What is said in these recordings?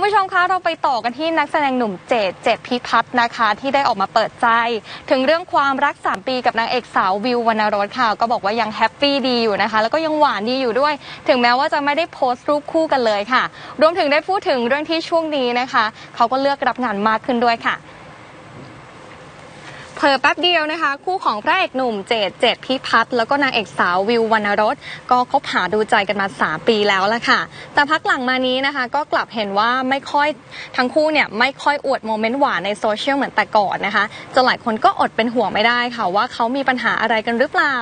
คุณผู้ชมคะเราไปต่อกันที่นักแสดงหนุ่มเจดเจดพิพัฒน์นะคะ ที่ได้ออกมาเปิดใจ ถึงเรื่องความรัก 3 ปีกับนางเอกสาววิววรรณรสค่ะ ก็บอกว่ายังแฮปปี้ดีอยู่นะคะ แล้วก็ยังหวานดีอยู่ด้วย ถึงแม้ว่าจะไม่ได้โพสต์รูปคู่กันเลยค่ะ รวมถึงได้พูดถึงเรื่องที่ช่วงนี้นะคะ เขาก็เลือกรับงานมากขึ้นด้วยค่ะ เผลอแป๊บเดียวนะคะ คู่ของพระเอกหนุ่มเจดเจดพิพัฒน์แล้วก็นางเอกสาววิววรรณรสก็คบหาดูใจกันมา 3 ปีแล้วละค่ะ แต่พักหลังมานี้นะคะ ก็กลับเห็นว่าไม่ค่อยทั้งคู่เนี่ยไม่ค่อยอวดโมเมนต์หวานในโซเชียลเหมือนแต่ก่อนนะคะจนหลายคนก็อดเป็นห่วงไม่ได้ค่ะว่าเขามีปัญหาอะไรกันหรือเปล่า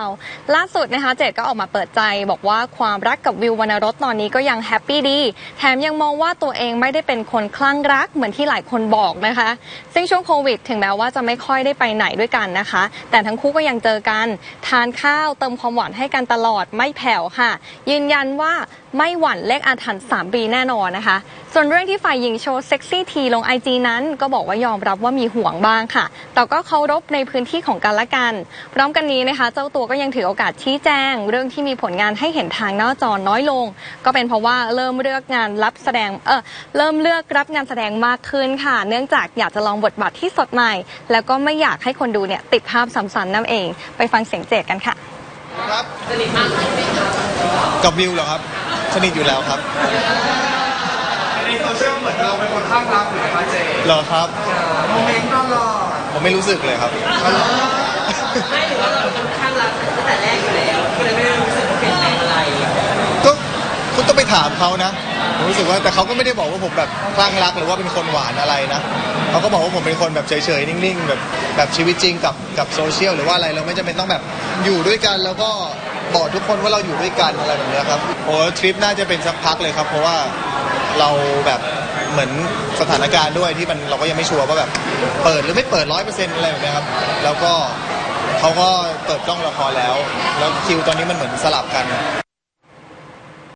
ล่าสุดนะคะเจดก็ออกมาเปิดใจ บอกว่าความรักกับวิววรรณรสตอนนี้ก็ยังแฮปปี้ดี แถมยังมองว่าตัวเองไม่ได้เป็นคนคลั่งรักเหมือนที่หลายคนบอกนะคะ ซึ่งช่วงโควิด ถึงแม้ว่าจะไม่ค่อยได้ไปไหนด้วยกันนะคะ แต่ทั้งคู่ก็ยังเจอกันทานข้าวเติมความหวานให้กันตลอดไม่แผ่วค่ะ ยืนยันว่าไม่หวั่นเลขอาถรรพ์สามปีแน่นอนนะคะ ส่วนเรื่องที่ฝ่ายหญิงโชว์เซ็กซี่ทีลงไอจีนั้น ก็บอกว่ายอมรับว่ามีห่วงบ้างค่ะ แต่ก็เคารพในพื้นที่ของกันและกัน พร้อมกันนี้นะคะ เจ้าตัวก็ยังถือโอกาสชี้แจง เรื่องที่มีผลงานให้เห็นทางหน้าจอน้อยลง ก็เป็นเพราะว่าเริ่มเลือกงานรับแสดง เออเริ่มเลือกรับงานแสดงมากขึ้นค่ะ เนื่องจากอยากจะลองบทบาทที่สดใหม่ แล้วก็ไม่อยากให้คนดูเนี่ยติดภาพซ้ำๆนั่นเอง ไปฟังเสียงเจดกันค่ะครับสนิทมากกับวิวเหรอครับ สนิทอยู่แล้วครับ ในโซเชียลเหมือนเราเป็นคนข้างรักอยู่นะคะเจเหรอครับ โมเมนต์ตลอดผมไม่รู้สึกเลยครับ ไม่หรือว่าเราเป็นคนข้างรักตั้งแต่แรกอยู่แล้วก็เลยไม่ได้รู้สึกว่าเปลี่ยนแปลงอะไรก็คุณต้องไปถามเขานะผมรู้สึกว่าแต่เขาก็ไม่ได้บอกว่าผมแบบคลั่งรักหรือว่าเป็นคนหวานอะไรนะเขาก็บอกว่าผมเป็นคนแบบเฉยๆนิ่งๆ แบบแบบชีวิตจริงกับกับโซเชียลหรือว่าอะไรเราไม่จำเป็นต้องแบบอยู่ด้วยกันแล้วก็บอกทุกคนว่าเราอยู่ด้วยกันอะไรแบบเนี้ยครับโอ้ทริปน่าจะเป็นสักพักเลยครับเพราะว่า เราแบบเหมือนสถานการณ์ด้วยที่มันเราก็ยังไม่ชัวร์ว่าแบบเปิดหรือไม่เปิดร้อยเปอร์เซ็นต์อะไรแบบเนี้ยครับแล้วก็เขาก็เปิดกล้องละครแล้ว แล้วคิวตอนนี้มันเหมือนสลับกัน